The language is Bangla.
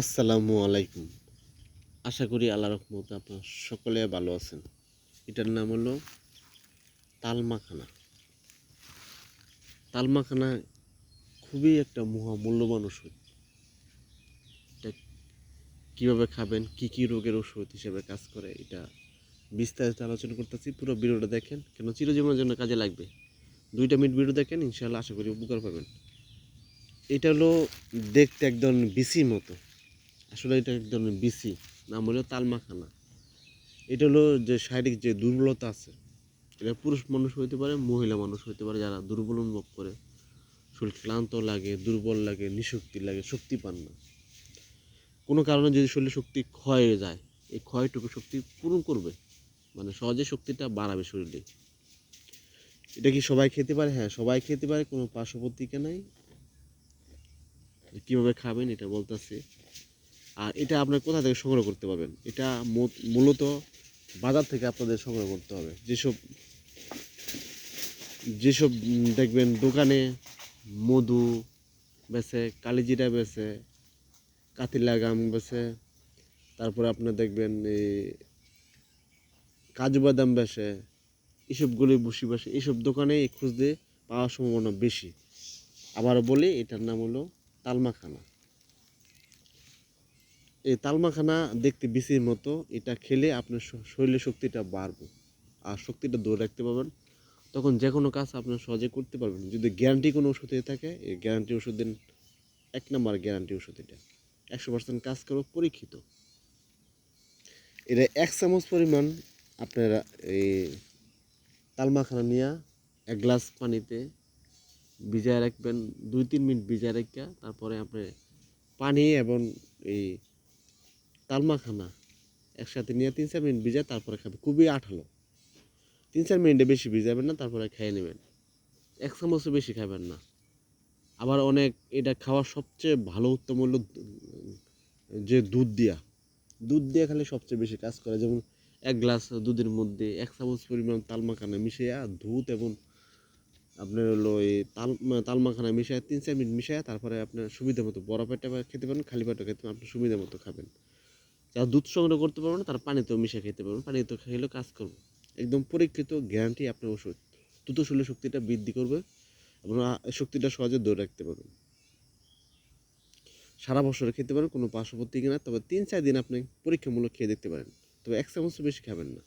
আসসালামু আলাইকুম। আশা করি আল্লাহ রহমত আপনার সকলে ভালো আছেন। এটার নাম হলো তালমাখানা। তালমাখানা খুবই একটা মহামূল্যবান ওষুধ। এটা কীভাবে খাবেন, কি কি রোগের ওষুধ হিসেবে কাজ করে, এটা বিস্তারিত আলোচনা করতেছি। পুরো ভিডিওটা দেখেন, কেন চিরজীবনের জন্য কাজে লাগবে। দুইটা মিনিট ভিডিও দেখেন ইনশাল্লাহ আশা করি উপকার পাবেন। এটা হলো দেখতে একদম বিসির মতো। আসলে এটা এক ধরনের বিসি, নাম হলো তালমাখানা। এটা হলো যে শারীরিক যে দুর্বলতা আছে, এটা পুরুষ মানুষ হইতে পারে, মহিলা মানুষ হইতে পারে, যারা দুর্বল অনুভব করে। শরীর ক্লান্ত লাগে, দুর্বল লাগে, নিশক্তি লাগে, শক্তি পান না। কোনো কারণে যদি শরীরে শক্তি ক্ষয় হয়ে যায়, এই ক্ষয়টুকু শক্তি পূরণ করবে মানে সহজে শক্তিটা বাড়াবে শরীরে। এটা কি সবাই খেতে পারে? হ্যাঁ সবাই খেতে পারে, কোনো পার্শ্ববর্তীকে নাই। কীভাবে খাবেন এটা বলতেছি। আর এটা আপনার কোথা থেকে সংগ্রহ করতে পারবেন? এটা মূলত বাজার থেকে আপনাদের সংগ্রহ করতে হবে। যেসব যেসব দেখবেন দোকানে মধু বেছে কালিজিরা বেছে কাতিলা গাম বেছে তারপরে আপনার দেখবেন এই কাজু বাদাম বেছে এসবগুলি বসি বসে এইসব দোকানে খুঁজতে পাওয়ার সম্ভাবনা বেশি। আবার বলি, এটার নাম হলো তালমাখানা। এই তালমাখানা দেখতে বিসির মতো, এটা খেলে আপনার শরীরে শক্তিটা বাড়বে। আর শক্তিটা ধরে রাখতে পারবেন। তখন যে কোনো কাজ আপনার সহজে করতে পারবেন। যদি গ্যারান্টি কোনো ওষুধ হয়ে থাকে, এই গ্যারান্টি ওষুধ দিন এক নম্বর গ্যারান্টি ওষুধ এটা। একশো পার্সেন্ট কাজ করো, পরীক্ষিত। এটা এক চামচ পরিমাণ আপনারা এই তালমাখানা নিয়ে এক গ্লাস পানিতে ভিজায় রাখবেন। দুই তিন মিনিট ভিজায় রাখা তারপরে আপনি পানি এবং এই তালমাখানা, একসাথে নিয়ে তিন চার মিনিট ভিজায় তারপরে খাবেন খুবই আঠালো। তিন চার মিনিটে বেশি ভিজাবেন না, তারপরে খেয়ে নেবেন। এক চামচও বেশি খাবেন না। আবার অনেক এটা খাওয়ার সবচেয়ে ভালো উত্তম হলো যে দুধ দিয়া। দুধ দিয়ে খেলে সবচেয়ে বেশি কাজ করে। যেমন এক গ্লাস দুধের মধ্যে এক চামচ পরিমাণ তালমাখানা মিশিয়ে দুধ এবং আপনার হলো এই তাল তালমাখানা মিশিয়ে তিন চার মিনিট মিশিয়ে তারপরে আপনার সুবিধা মতো বড় পেটে খেতে পারেন, খালি পেটে খেতে পারেন আপনার সুবিধা মতো খাবেন। যারা দুধ সংগ্রহ করতে পারবে না, তারা পানিতেও মিশে খেতে পারবেন পানিতেও খেলেও কাজ করবে। একদম পরীক্ষিত গ্যারান্টি আপনার ওষুধ। দ্রুত শুলে শক্তিটা বৃদ্ধি করবে এবং শক্তিটা সহজে ধরে রাখতে পারবেন সারা বছর খেতে পারেন, কোনো পার্শ্ববর্তী কিনা তবে তিন চার দিন আপনি পরীক্ষামূলক খেয়ে দেখতে পারেন। তবে এক চামচ বেশি খাবেন না।